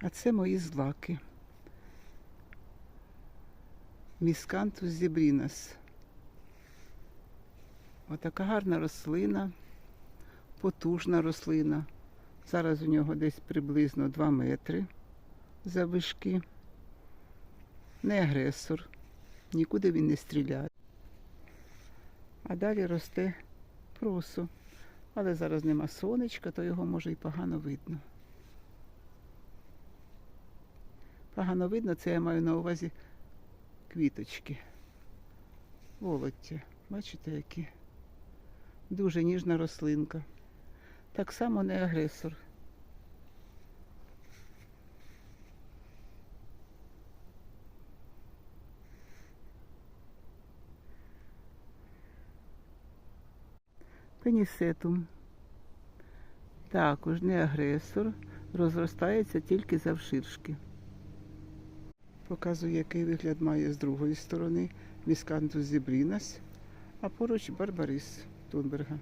А це мої злаки. Міскантус зібрінас. Отака гарна рослина, потужна рослина. Зараз у нього десь приблизно 2 метри завишки. Не агресор, нікуди він не стріляє. А далі росте просо. Але зараз нема сонечка, то його може і погано видно. Погано видно, це я маю на увазі квіточки. Волоття. Бачите, які? Дуже ніжна рослинка. Так само не агресор. Пенісетум. Також не агресор, розростається тільки завширшки. Показую, який вигляд має з другої сторони Міскантус зібрінас, а поруч Барбарис Тунберга.